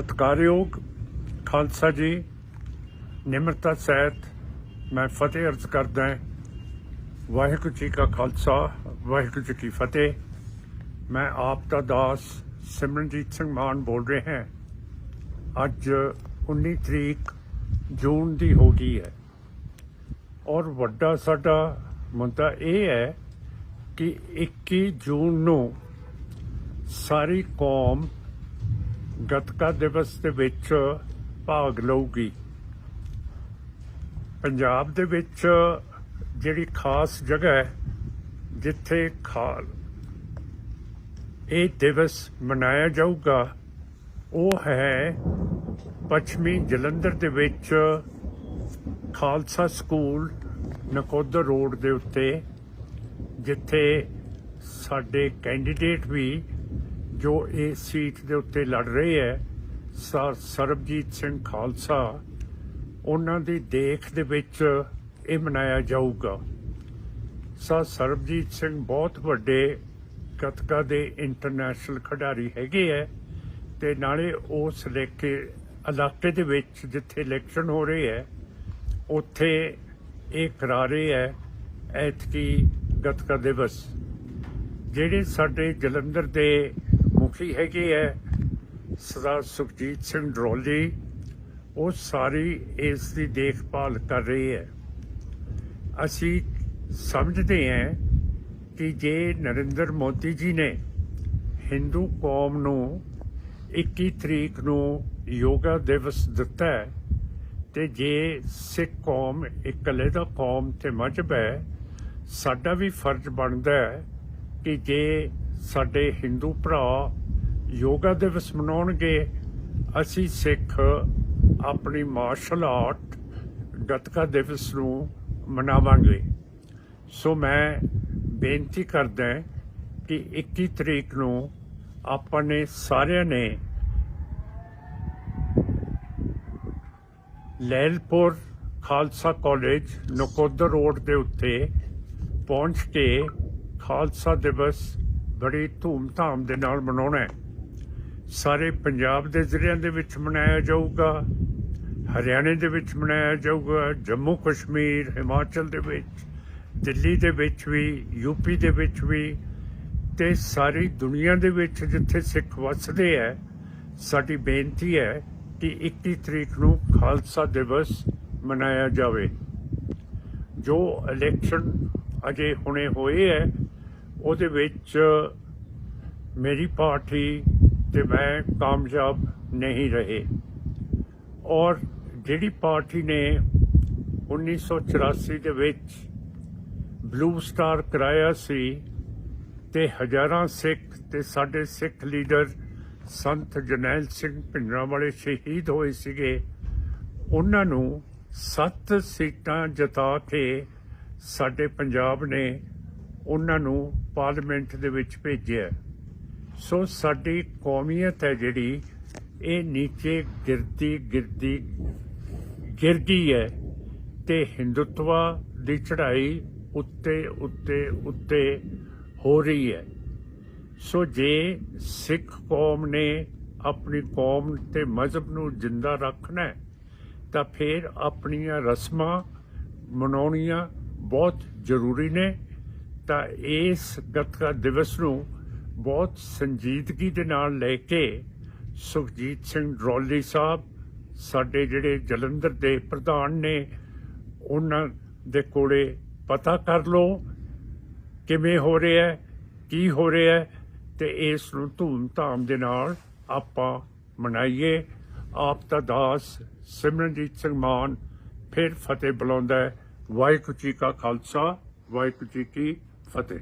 ਸਤਿਕਾਰਯੋਗ ਖਾਲਸਾ ਜੀ, ਨਿਮਰਤਾ ਸਹਿਤ ਮੈਂ ਫਤਿਹ ਅਰਜ਼ ਕਰਦਾ ਵਾਹਿਗੁਰੂ ਜੀ ਕਾ ਖਾਲਸਾ, ਵਾਹਿਗੁਰੂ ਜੀ ਕੀ ਫਤਿਹ। ਮੈਂ ਆਪ ਦਾ ਦਾਸ ਸਿਮਰਨਜੀਤ ਸਿੰਘ ਮਾਨ ਬੋਲ ਰਿਹਾ ਹਾਂ। ਅੱਜ 19 ਤਰੀਕ ਜੂਨ ਦੀ ਹੋ ਗਈ ਹੈ। ਔਰ ਵੱਡਾ ਸਾਡਾ ਮੁੱਦਾ ਇਹ ਹੈ ਕਿ 21 ਜੂਨ ਨੂੰ ਸਾਰੀ ਕੌਮ ਗਤਕਾ ਦਿਵਸ ਦੇ ਵਿੱਚ ਭਾਗ ਲਊਗੀ। ਪੰਜਾਬ ਦੇ ਵਿੱਚ ਜਿਹੜੀ ਖਾਸ ਜਗ੍ਹਾ ਹੈ, ਜਿੱਥੇ ਖਾਲ ਇਹ ਦਿਵਸ ਮਨਾਇਆ ਜਾਊਗਾ, ਉਹ ਹੈ ਪੱਛਮੀ ਜਲੰਧਰ ਦੇ ਵਿੱਚ ਖਾਲਸਾ ਸਕੂਲ ਨਕੋਦਰ ਰੋਡ ਦੇ ਉੱਤੇ, ਜਿੱਥੇ ਸਾਡੇ ਕੈਂਡੀਡੇਟ ਵੀ ਜੋ ਇਸ ਸੀਟ ਦੇ ਉੱਤੇ ਲੜ ਰਹੇ ਹੈ, ਸਰ ਸਰਬਜੀਤ ਸਿੰਘ ਖਾਲਸਾ, ਉਹਨਾਂ ਦੀ ਦੇਖ ਦੇ ਵਿੱਚ ਇਹ ਮਨਾਇਆ ਜਾਊਗਾ। ਸਰ ਸਰਬਜੀਤ ਸਿੰਘ ਬਹੁਤ ਵੱਡੇ ਗੱਤਕਾ ਦੇ ਇੰਟਰਨੈਸ਼ਨਲ ਖਿਡਾਰੀ ਹੈਗੇ ਹੈ ਤੇ ਨਾਲੇ ਉਸ ਇਲਾਕੇ ਇਲਾਕੇ ਦੇ ਵਿੱਚ ਜਿੱਥੇ ਇਲੈਕਸ਼ਨ ਹੋ ਰਹੇ ਹੈ, ਉੱਥੇ ਇਹ ਕਰਾ ਰਹੇ ਹੈ ਐਤਕੀ ਗਤਕਾ ਦਿਵਸ। ਜਿਹੜੇ ਸਾਡੇ ਜਲੰਧਰ ਦੇ ਮੁਖੀ ਹੈਗੇ ਹੈ ਸਰਦਾਰ ਸੁਖਜੀਤ ਸਿੰਘ ਡਰੋਲੀ ਉਹ ਸਾਰੀ ਇਸ ਦੀ ਦੇਖਭਾਲ ਕਰ ਰਹੀ ਹੈ ਅਸੀਂ ਸਮਝਦੇ ਹਾਂ ਕਿ ਜੇ ਨਰਿੰਦਰ ਮੋਦੀ ਜੀ ਨੇ ਹਿੰਦੂ ਕੌਮ ਨੂੰ 21 ਤਰੀਕ ਨੂੰ ਯੋਗਾ ਦਿਵਸ ਦਿੱਤਾ ਹੈ ਤੇ ਜੇ ਸਿੱਖ ਕੌਮ ਇਕੱਲੇ ਦਾ ਕੌਮ ਤੇ ਮਜਬ ਹੈ ਸਾਡਾ ਵੀ ਫਰਜ਼ ਬਣਦਾ ਹੈ ਕਿ ਜੇ ਸਾਡੇ ਹਿੰਦੂ ਭਰਾ ਯੋਗਾ ਦਿਵਸ ਮਨਾਉਣਗੇ। ਅਸੀਂ ਸਿੱਖ ਆਪਣੀ ਮਾਰਸ਼ਲ ਆਰਟ ਗਤਕਾ ਦਿਵਸ ਨੂੰ ਮਨਾਵਾਂਗੇ। ਸੋ ਮੈਂ ਬੇਨਤੀ ਕਰਦਾ ਕਿ 21 ਤਰੀਕ ਨੂੰ ਆਪਾਂ ਨੇ ਸਾਰਿਆਂ ਨੇ ਲੈਲਪੁਰ ਖਾਲਸਾ ਕਾਲਜ ਨਕੋਦਰ ਰੋਡ ਦੇ ਉੱਤੇ ਪਹੁੰਚ ਕੇ ਖਾਲਸਾ ਦਿਵਸ ਬੜੀ ਧੂਮ-ਧਾਮ ਦੇ ਨਾਲ ਮਨਾਉਣਾ ਹੈ। ਸਾਰੇ ਪੰਜਾਬ ਦੇ ਜ਼ਿਲ੍ਹਿਆਂ ਦੇ ਵਿੱਚ ਮਨਾਇਆ ਜਾਊਗਾ, ਹਰਿਆਣੇ ਦੇ ਵਿੱਚ ਮਨਾਇਆ ਜਾਊਗਾ, ਜੰਮੂ ਕਸ਼ਮੀਰ, ਹਿਮਾਚਲ ਦੇ ਵਿੱਚ, ਦਿੱਲੀ ਦੇ ਵਿੱਚ ਵੀ ਯੂਪੀ ਦੇ ਵਿੱਚ ਵੀ, ਤੇ ਸਾਰੀ ਦੁਨੀਆ ਦੇ ਵਿੱਚ ਜਿੱਥੇ ਸਿੱਖ ਵੱਸਦੇ ਹੈ, ਸਾਡੀ ਬੇਨਤੀ ਹੈ ਕਿ 21 ਤਰੀਕ ਨੂੰ ਖਾਲਸਾ ਦਿਵਸ ਮਨਾਇਆ ਜਾਵੇ। ਜੋ ਇਲੈਕਸ਼ਨ ਅਜੇ ਹੁਣੇ ਹੋਏ ਹੈ, ਉਹਦੇ ਵਿੱਚ ਮੇਰੀ ਪਾਰਟੀ ਤੇ ਮੈਂ ਕਾਮਯਾਬ ਨਹੀਂ ਰਹੇ। ਔਰ ਜਿਹੜੀ ਪਾਰਟੀ ਨੇ 1984 ਦੇ ਵਿੱਚ ਬਲੂ ਸਟਾਰ ਕਰਾਇਆ ਸੀ ਤੇ ਹਜ਼ਾਰਾਂ ਸਿੱਖ ਤੇ ਸਾਡੇ ਸਿੱਖ ਲੀਡਰ ਸੰਤ ਜਨੈਲ ਸਿੰਘ ਭਿੰਡਰਾਂ ਵਾਲੇ ਸ਼ਹੀਦ ਹੋਏ ਸੀਗੇ। ਉਹਨਾਂ ਨੂੰ ਸੱਤ ਸੀਟਾਂ ਜਿਤਾ ਕੇ ਸਾਡੇ ਪੰਜਾਬ ਨੇ ਉਹਨਾਂ ਨੂੰ ਪਾਰਲੀਮੈਂਟ ਦੇ ਵਿੱਚ ਭੇਜਿਆ। ਸੋ ਸਾਡੀ ਕੌਮੀਅਤ ਹੈ ਜਿਹੜੀ, ਇਹ ਨੀਚੇ ਗਿਰਦੀ ਗਿਰਦੀ ਗਿਰਦੀ ਹੈ ਤੇ ਹਿੰਦੂਤਵਾ ਦੀ ਚੜ੍ਹਾਈ ਉੱਤੇ ਉੱਤੇ ਉੱਤੇ ਹੋ ਰਹੀ ਹੈ। ਸੋ ਜੇ ਸਿੱਖ ਕੌਮ ਨੇ ਆਪਣੀ ਕੌਮ ਤੇ ਮਜ਼ਹਬ ਨੂੰ ਜਿੰਦਾ ਰੱਖਣਾ ਹੈ, ਤਾਂ ਫਿਰ ਆਪਣੀਆਂ ਰਸਮਾਂ ਮਨਾਉਣੀਆਂ ਬਹੁਤ ਜ਼ਰੂਰੀ ਨੇ। ਤਾਂ ਇਸ ਗੱਤਕਾ ਦਿਵਸ ਨੂੰ ਬਹੁਤ ਸੰਜੀਦਗੀ ਦੇ ਨਾਲ ਲੈ ਕੇ ਸੁਖਜੀਤ ਸਿੰਘ ਡਰੋਲੀ ਸਾਹਿਬ, ਸਾਡੇ ਜਿਹੜੇ ਜਲੰਧਰ ਦੇ ਪ੍ਰਧਾਨ ਨੇ, ਉਹਨਾਂ ਦੇ ਕੋਲੇ ਪਤਾ ਕਰ ਲਓ ਕਿਵੇਂ ਹੋ ਰਿਹਾ ਹੈ, ਕੀ ਹੋ ਰਿਹਾ ਹੈ ਤੇ ਇਸ ਨੂੰ ਧੂਮ-ਧਾਮ ਦੇ ਨਾਲ ਆਪਾਂ ਮਨਾਈਏ। ਆਪ ਦਾ ਦਾਸ ਸਿਮਰਨਜੀਤ ਸਿੰਘ ਮਾਨ ਫਿਰ ਫਤਿਹ ਬੁਲਾਉਂਦਾ ਹੈ। ਵਾਹਿਗੁਰੂ ਜੀ ਕਾ ਖਾਲਸਾ, ਵਾਹਿਗੁਰੂ ਜੀ ਕੀ ਫਤਿਹ।